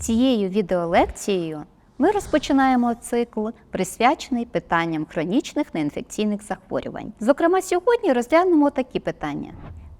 Цією відеолекцією ми розпочинаємо цикл, присвячений питанням хронічних неінфекційних захворювань. Зокрема, сьогодні розглянемо такі питання: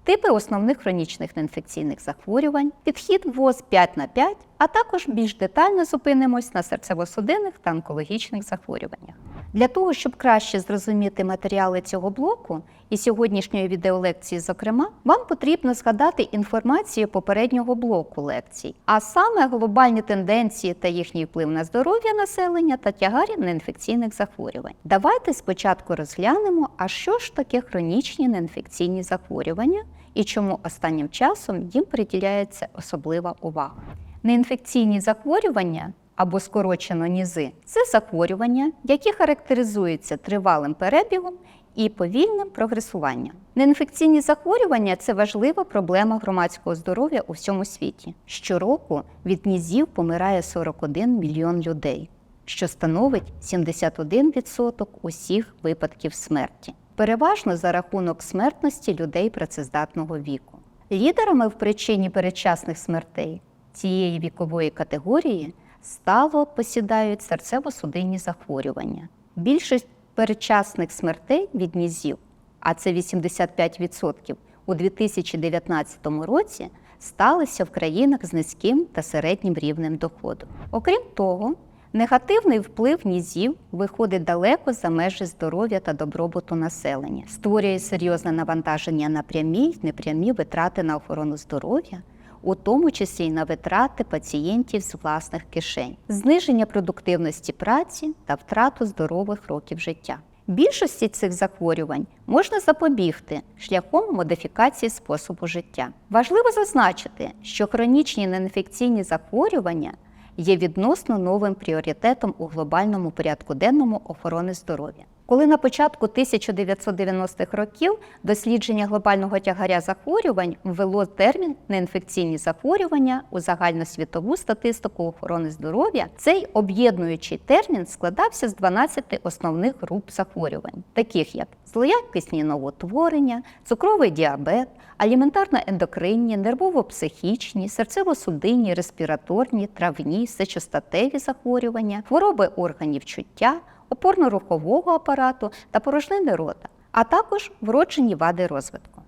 типи основних хронічних неінфекційних захворювань, підхід ВОЗ 5 на 5, а також більш детально зупинимось на серцево-судинних та онкологічних захворюваннях. Для того, щоб краще зрозуміти матеріали цього блоку і сьогоднішньої відеолекції, зокрема, вам потрібно згадати інформацію попереднього блоку лекцій, а саме глобальні тенденції та їхній вплив на здоров'я населення та тягарі неінфекційних захворювань. Давайте спочатку розглянемо, а що ж таке хронічні неінфекційні захворювання і чому останнім часом їм приділяється особлива увага. Неінфекційні захворювання або скорочено нізи це захворювання, які характеризуються тривалим перебігом і повільним прогресуванням. Неінфекційні захворювання це важлива проблема громадського здоров'я у всьому світі. Щороку від нізів помирає 41 мільйон людей, що становить 71% усіх випадків смерті, переважно за рахунок смертності людей працездатного віку. Лідерами в причині передчасних смертей цієї вікової категорії стало посідають серцево-судинні захворювання. Більшість передчасних смертей від нізів, а це 85%, у 2019 році сталися в країнах з низьким та середнім рівнем доходу. Окрім того, негативний вплив нізів виходить далеко за межі здоров'я та добробуту населення, створює серйозне навантаження на прямі й непрямі витрати на охорону здоров'я у тому числі й на витрати пацієнтів з власних кишень, зниження продуктивності праці та втрату здорових років життя. Більшості цих захворювань можна запобігти шляхом модифікації способу життя. Важливо зазначити, що хронічні неінфекційні захворювання є відносно новим пріоритетом у глобальному порядку денному охорони здоров'я. Коли на початку 1990-х років дослідження глобального тягаря захворювань ввело термін неінфекційні захворювання у загальносвітову статистику охорони здоров'я, цей об'єднуючий термін складався з 12 основних груп захворювань, таких як злоякісні новотворення, цукровий діабет, аліментарно-ендокринні, нервово-психічні, серцево-судинні, респіраторні, травні, сечостатеві захворювання, хвороби органів чуття опорно-рухового апарату та порожнини рота, а також вроджені вади розвитку.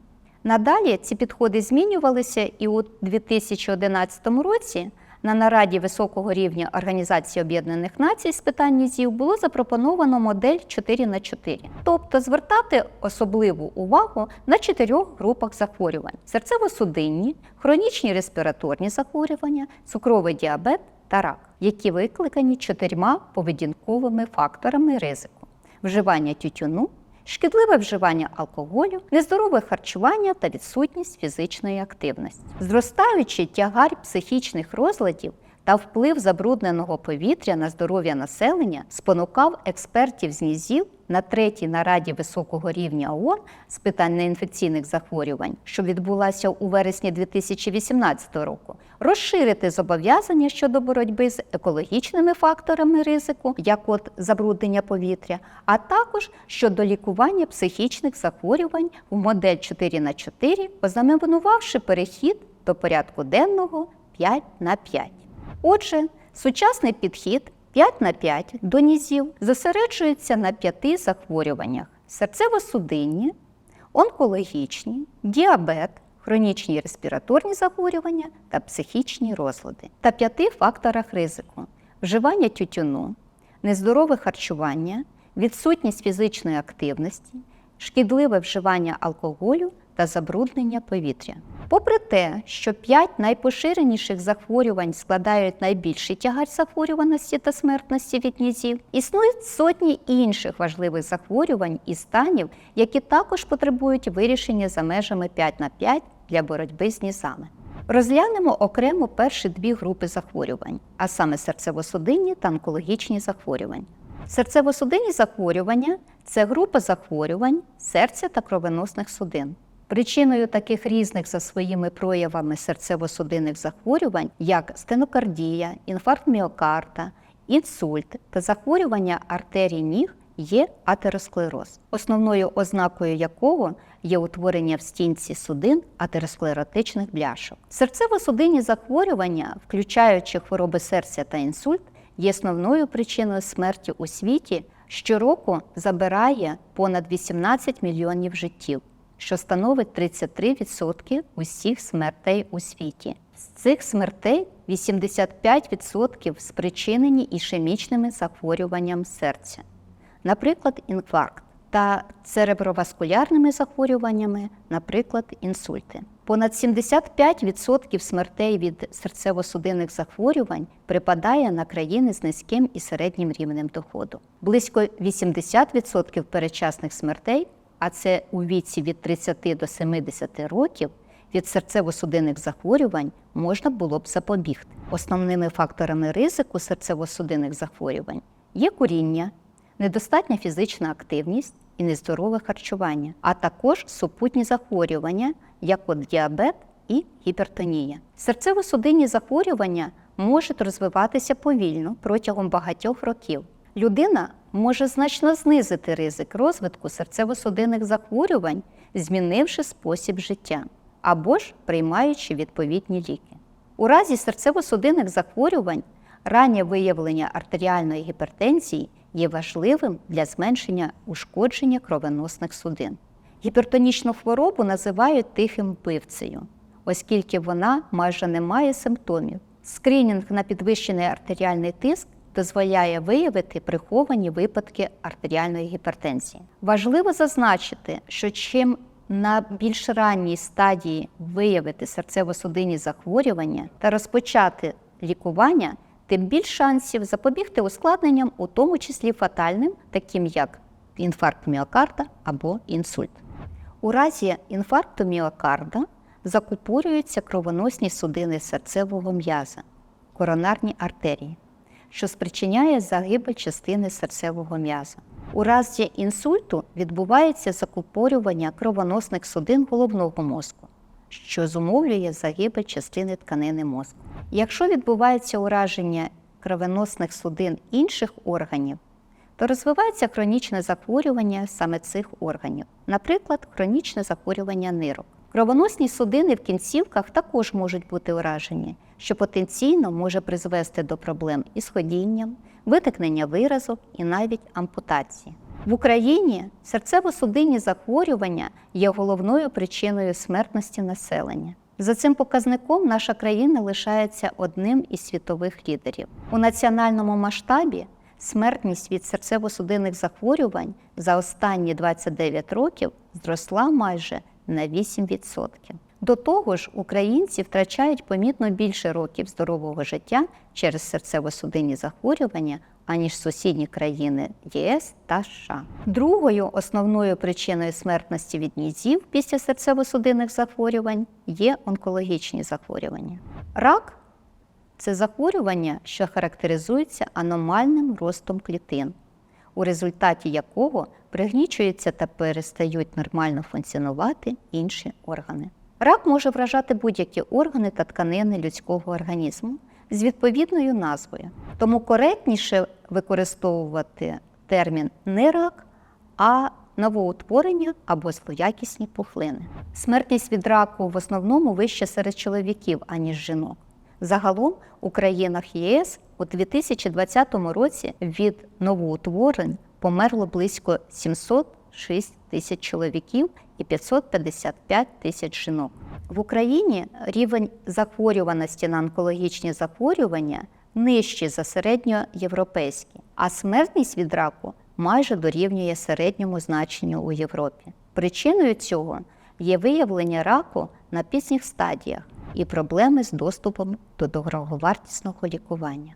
Надалі ці підходи змінювалися, і у 2011 році на нараді високого рівня Організації Об'єднаних Націй з питань нізів було запропоновано модель 4 на 4 тобто звертати особливу увагу на чотирьох групах захворювань: серцево-судинні, хронічні респіраторні захворювання, цукровий діабет та рак, які викликані чотирма поведінковими факторами ризику: вживання тютюну, шкідливе вживання алкоголю, нездорове харчування та відсутність фізичної активності. Зростаючий тягар психічних розладів та вплив забрудненого повітря на здоров'я населення спонукав експертів з нізів на третій нараді високого рівня ООН з питань неінфекційних захворювань, що відбулася у вересні 2018 року, розширити зобов'язання щодо боротьби з екологічними факторами ризику, як от забруднення повітря, а також щодо лікування психічних захворювань в модель 4 на 4, позаменувавши перехід до порядку денного 5 на 5. Отже, сучасний підхід 5 на 5 до нізів зосереджується на п'яти захворюваннях: серцево-судинні, онкологічні, діабет, хронічні респіраторні захворювання та психічні розлади, та п'яти факторах ризику: вживання тютюну, нездорове харчування, відсутність фізичної активності, шкідливе вживання алкоголю та забруднення повітря. Попри те, що п'ять найпоширеніших захворювань складають найбільший тягар захворюваності та смертності від нізів, існують сотні інших важливих захворювань і станів, які також потребують вирішення за межами 5 на 5 для боротьби з нізами. Розглянемо окремо перші дві групи захворювань, а саме серцево-судинні та онкологічні захворювання. Серцево-судинні захворювання це група захворювань серця та кровоносних судин. Причиною таких різних за своїми проявами серцево-судинних захворювань, як стенокардія, інфаркт міокарда, інсульт та захворювання артерій ніг є атеросклероз, основною ознакою якого є утворення в стінці судин атеросклеротичних бляшок. Серцево-судинні захворювання, включаючи хвороби серця та інсульт, є основною причиною смерті у світі. Щороку забирає понад 18 мільйонів життів, що становить 33% усіх смертей у світі. З цих смертей 85% спричинені ішемічними захворюванням серця, наприклад, інфаркт, та цереброваскулярними захворюваннями, наприклад, інсульти. Понад 75% смертей від серцево-судинних захворювань припадає на країни з низьким і середнім рівнем доходу. Близько 80% передчасних смертей, а це у віці від 30 до 70 років, від серцево-судинних захворювань можна було б запобігти. Основними факторами ризику серцево-судинних захворювань є куріння, недостатня фізична активність і нездорове харчування, а також супутні захворювання, як от діабет і гіпертонія. Серцево-судинні захворювання можуть розвиватися повільно протягом багатьох років. Людина може значно знизити ризик розвитку серцево-судинних захворювань, змінивши спосіб життя або ж приймаючи відповідні ліки. У разі серцево-судинних захворювань раннє виявлення артеріальної гіпертензії є важливим для зменшення ушкодження кровоносних судин. Гіпертонічну хворобу називають тихим вбивцею, оскільки вона майже не має симптомів. Скринінг на підвищений артеріальний тиск дозволяє виявити приховані випадки артеріальної гіпертензії. Важливо зазначити, що чим на більш ранній стадії виявити серцево-судинні захворювання та розпочати лікування, тим більш шансів запобігти ускладненням, у тому числі фатальним, таким як інфаркт міокарда або інсульт. У разі інфаркту міокарда закупорюються кровоносні судини серцевого м'яза, коронарні артерії, що спричиняє загибель частини серцевого м'яза. У разі інсульту відбувається закупорювання кровоносних судин головного мозку, що зумовлює загибель частини тканини мозку. Якщо відбувається ураження кровоносних судин інших органів, то розвивається хронічне захворювання саме цих органів, наприклад, хронічне захворювання нирок. Кровоносні судини в кінцівках також можуть бути уражені, що потенційно може призвести до проблем із ходінням, виникнення виразок і навіть ампутації. В Україні серцево-судинні захворювання є головною причиною смертності населення. За цим показником наша країна лишається одним із світових лідерів. У національному масштабі смертність від серцево-судинних захворювань за останні 29 років зросла майже на 8%. До того ж, українці втрачають помітно більше років здорового життя через серцево-судинні захворювання, аніж сусідні країни ЄС та США. Другою основною причиною смертності від нізів після серцево-судинних захворювань є онкологічні захворювання. Рак це захворювання, що характеризується аномальним ростом клітин, у результаті якого пригнічуються та перестають нормально функціонувати інші органи. Рак може вражати будь-які органи та тканини людського організму з відповідною назвою. Тому коректніше використовувати термін не рак, а новоутворення або злоякісні пухлини. Смертність від раку в основному вища серед чоловіків, аніж жінок. Загалом у країнах ЄС у 2020 році від новоутворень померло близько 706 тисяч чоловіків і 555 тисяч жінок. В Україні рівень захворюваності на онкологічні захворювання нижчий за середньоєвропейський, а смертність від раку майже дорівнює середньому значенню у Європі. Причиною цього є виявлення раку на пізніх стадіях і проблеми з доступом до дороговартісного лікування.